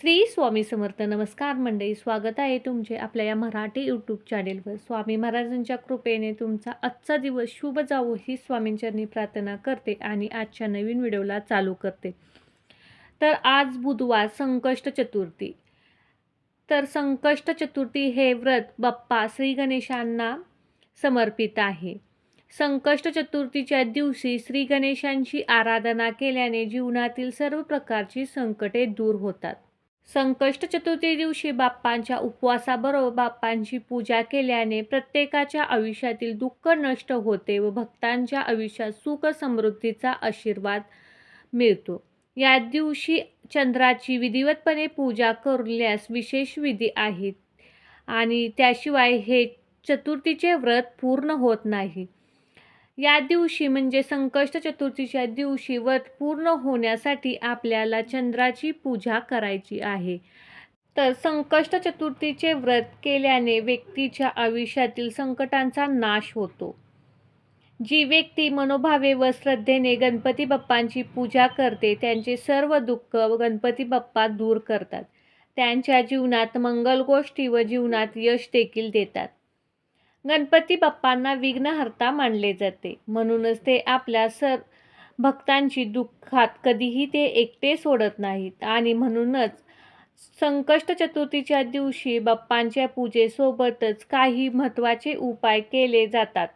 श्री स्वामी समर्थ नमस्कार मंडळी स्वागत आहे तुमचे आपल्या या मराठी यूट्यूब चॅनेलवर स्वामी महाराजांच्या कृपेने तुमचा आजचा दिवस शुभ जावो ही स्वामींचरणी प्रार्थना करते आणि आजच्या नवीन व्हिडिओला चालू करते. तर आज बुधवार संकष्ट चतुर्थी. तर संकष्ट चतुर्थी हे व्रत बाप्पा श्री गणेशांना समर्पित आहे. संकष्ट चतुर्थीच्या दिवशी श्री गणेशांची आराधना केल्याने जीवनातील सर्व प्रकारची संकटे दूर होतात. संकष्ट चतुर्थी दिवशी बाप्पांच्या उपवासाबरोबर बाप्पांची पूजा केल्याने प्रत्येकाच्या आयुष्यातील दुःख नष्ट होते व भक्तांच्या आयुष्यात सुख समृद्धीचा आशीर्वाद मिळतो. या दिवशी चंद्राची विधिवतपणे पूजा करल्यास विशेष विधी आहेत आणि त्याशिवाय हे चतुर्थीचे व्रत पूर्ण होत नाही. या दिवशी म्हणजे संकष्ट चतुर्थीच्या दिवशी व्रत पूर्ण होण्यासाठी आपल्याला चंद्राची पूजा करायची आहे. तर संकष्ट चतुर्थीचे व्रत केल्याने व्यक्तीच्या आयुष्यातील संकटांचा नाश होतो. जी व्यक्ती मनोभावे व श्रद्धेने गणपती बाप्पांची पूजा करते त्यांचे सर्व दुःख गणपती बाप्पा दूर करतात. त्यांच्या जीवनात मंगल गोष्टी व जीवनात यश देखील देतात. गणपती बाप्पांना विघ्नहर्ता मानले जाते. म्हणूनच ते आपल्या सर भक्तांची दुःखात कधीही ते एकटे सोडत नाहीत. आणि म्हणूनच संकष्ट चतुर्थीच्या दिवशी बाप्पांच्या पूजेसोबतच काही महत्त्वाचे उपाय केले जातात.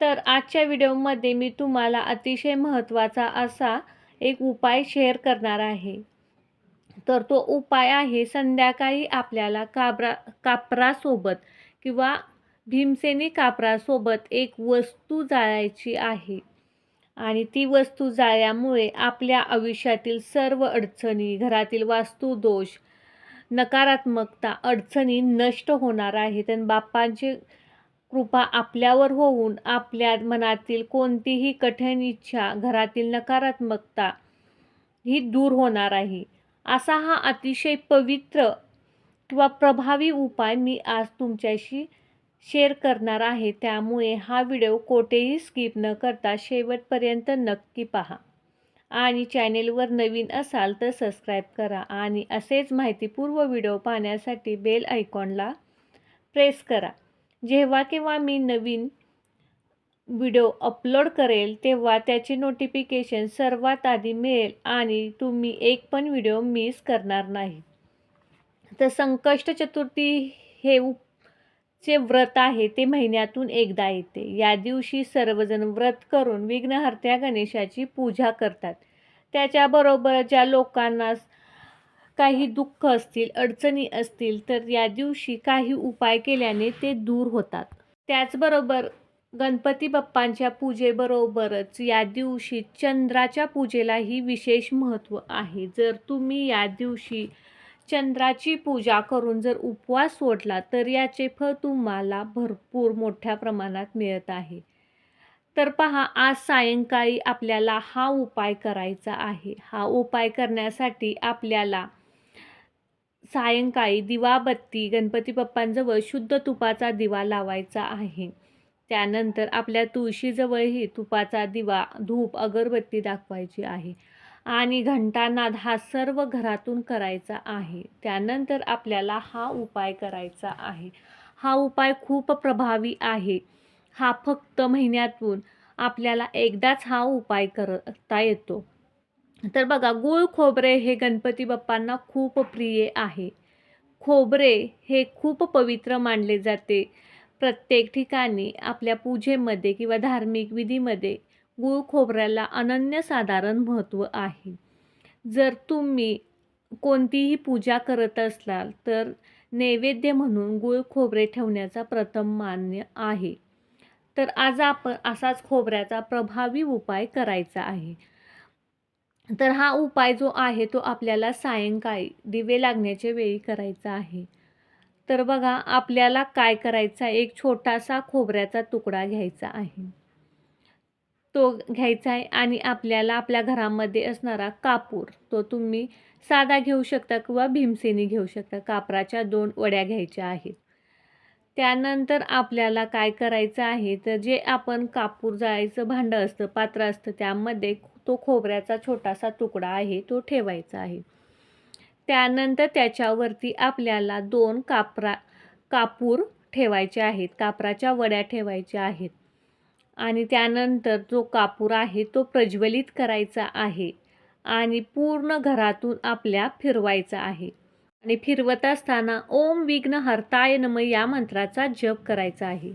तर आजच्या व्हिडिओमध्ये मी तुम्हाला अतिशय महत्त्वाचा असा एक उपाय शेअर करणार आहे. तर तो उपाय आहे संध्याकाळी आपल्याला काबरा कापरासोबत किंवा भीमसेनी कापरासोबत एक वस्तू जाळायची आहे. आणि ती वस्तू जाळल्यामुळे आपल्या आयुष्यातील सर्व अडचणी घरातील वास्तुदोष नकारात्मकता अडचणी नष्ट होणार आहेत. आणि बाप्पांची कृपा आपल्यावर होऊन आपल्या मनातील कोणतीही कठीण इच्छा घरातील नकारात्मकता ही दूर होणार आहे. असा हा अतिशय पवित्र किंवा प्रभावी उपाय मी आज तुमच्याशी शेअर करणार आहे. त्यामुळे हा व्हिडिओ कोठेही स्किप न करता शेवटपर्यंत नक्की पहा. आणि चॅनेलवर नवीन असाल तर सबस्क्राईब करा आणि असेच माहितीपूर्व व्हिडिओ पाहण्यासाठी बेल आयकॉनला प्रेस करा. जेव्हा केव्हा मी नवीन व्हिडिओ अपलोड करेल तेव्हा त्याचे नोटिफिकेशन सर्वात आधी मिळेल आणि तुम्ही एक पण व्हिडिओ मिस करणार नाही. तर संकष्ट चतुर्थी हे उप चे व्रत आहे ते महिन्यातून एकदा येते. या दिवशी सर्वजण व्रत करून विघ्नहर्त्या गणेशाची पूजा करतात. त्याच्याबरोबर ज्या लोकांना काही दुःख असतील अडचणी असतील तर या दिवशी काही उपाय केल्याने ते दूर होतात. त्याचबरोबर गणपती बाप्पांच्या पूजेबरोबरच या दिवशी चंद्राच्या पूजेलाही विशेष महत्त्व आहे. जर तुम्ही या दिवशी चंद्राची पूजा करून जर उपवास सोडला तर याचे फळ तुम्हाला भरपूर मोठ्या प्रमाणात मिळत आहे. तर पहा आज सायंकाळी आपल्याला हा उपाय करायचा आहे. हा उपाय करण्यासाठी आपल्याला सायंकाळी दिवाबत्ती गणपती बाप्पांजवळ शुद्ध तुपाचा दिवा लावायचा आहे. त्यानंतर आपल्या तुळशीजवळही तुपाचा दिवा धूप अगरबत्ती दाखवायची आहे. आणि घंटानाद हा सर्व घरातून करायचा आहे. त्यानंतर आपल्याला हा उपाय करायचा आहे. हा उपाय खूप प्रभावी आहे. हा फक्त महिन्यातून आपल्याला एकदाच हा उपाय करता येतो. तर बघा गूळ खोबरे हे गणपती बाप्पांना खूप प्रिय आहे. खोबरे हे खूप पवित्र मानले जाते. प्रत्येक ठिकाणी आपल्या पूजेमध्ये किंवा धार्मिक विधीमध्ये गुळ खोबऱ्याला अनन्यसाधारण महत्त्व आहे. जर तुम्ही कोणतीही पूजा करत असाल तर नैवेद्य म्हणून गुळ खोबरे ठेवण्याचा प्रथम मान्य आहे. तर आज आपण असाच खोबऱ्याचा प्रभावी उपाय करायचा आहे. तर हा उपाय जो आहे तो आपल्याला सायंकाळी दिवे लागण्याच्या वेळी करायचा आहे. तर बघा आपल्याला काय करायचा एक छोटासा खोबऱ्याचा तुकडा घ्यायचा आहे. तो घ्यायचा आहे आणि आपल्याला आपल्या घरामध्ये असणारा कापूर तो तुम्ही साधा घेऊ शकता किंवा भीमसेनी घेऊ शकता. कापराच्या दोन वड्या घ्यायच्या आहेत. त्यानंतर आपल्याला काय करायचं आहे? तर जे आपण कापूर जायचं भांडं असतं पात्र असतं त्यामध्ये तो खोबऱ्याचा छोटासा तुकडा आहे तो ठेवायचा आहे. त्यानंतर त्याच्यावरती आपल्याला दोन कापरा कापूर ठेवायचे आहेत. कापराच्या वड्या ठेवायच्या आहेत. आणि त्यानंतर जो कापूर आहे तो प्रज्वलित करायचा आहे आणि पूर्ण घरातून आपल्या फिरवायचा आहे. आणि फिरवत असताना ओम विघ्न हरताय नम या मंत्राचा जप करायचा आहे.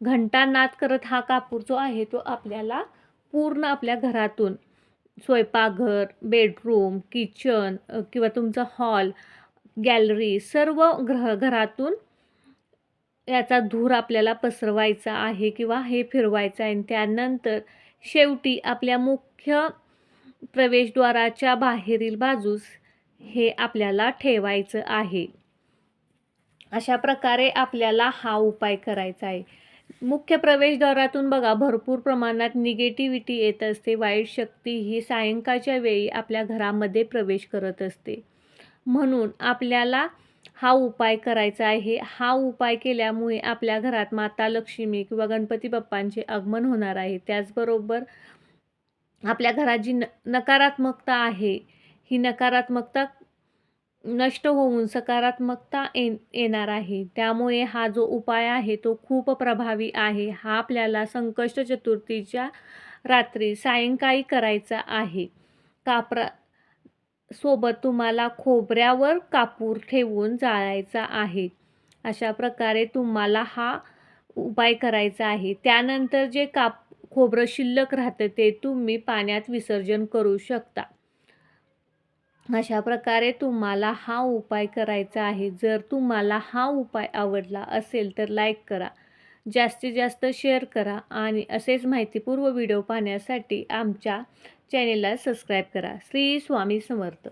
घंटानाद करत हा कापूर जो आहे तो आपल्याला पूर्ण आपल्या घरातून स्वयंपाकघर बेडरूम किचन किंवा तुमचा हॉल गॅलरी सर्व ग्रह घरातून याचा धूर आपल्याला पसरवायचा आहे किंवा हे फिरवायचं आहे. आणि त्यानंतर शेवटी आपल्या मुख्य प्रवेशद्वाराच्या बाहेरील बाजूस हे आपल्याला ठेवायचं आहे. अशा प्रकारे आपल्याला हा उपाय करायचा आहे. मुख्य प्रवेशद्वारातून बघा भरपूर प्रमाणात निगेटिव्हिटी येत असते. वाईट शक्ती ही सायंकाळच्या वेळी आपल्या घरामध्ये प्रवेश करत असते. म्हणून आपल्याला हा उपाय करायचा आहे. हा उपाय केल्यामुळे आपल्या घरात माता लक्ष्मी किंवा गणपती बाप्पांचे आगमन होणार आहे. त्याचबरोबर आपल्या घरात जी न नकारात्मकता आहे ही नकारात्मकता नष्ट होऊन सकारात्मकता ये येणार आहे. त्यामुळे हा जो उपाय आहे तो खूप प्रभावी आहे. हा आपल्याला संकष्ट चतुर्थीच्या रात्री सायंकाळी करायचा आहे. कापरा सोबत तुम्हाला खोबऱ्यावर कापूर ठेवून जाळायचा आहे. अशा प्रकारे तुम्हाला हा उपाय करायचा आहे. त्यानंतर जे काप खोबरं शिल्लक राहतं ते तुम्ही पाण्यात विसर्जन करू शकता. अशा प्रकारे तुम्हाला हा उपाय करायचा आहे. जर तुम्हाला हा उपाय आवडला असेल तर लाईक करा. जास्तीत जास्त शेअर करा आणि असेच माहितीपूर्व व्हिडिओ पाहण्यासाठी आमच्या चॅनेलला सबस्क्राईब करा. श्री स्वामी समर्थ.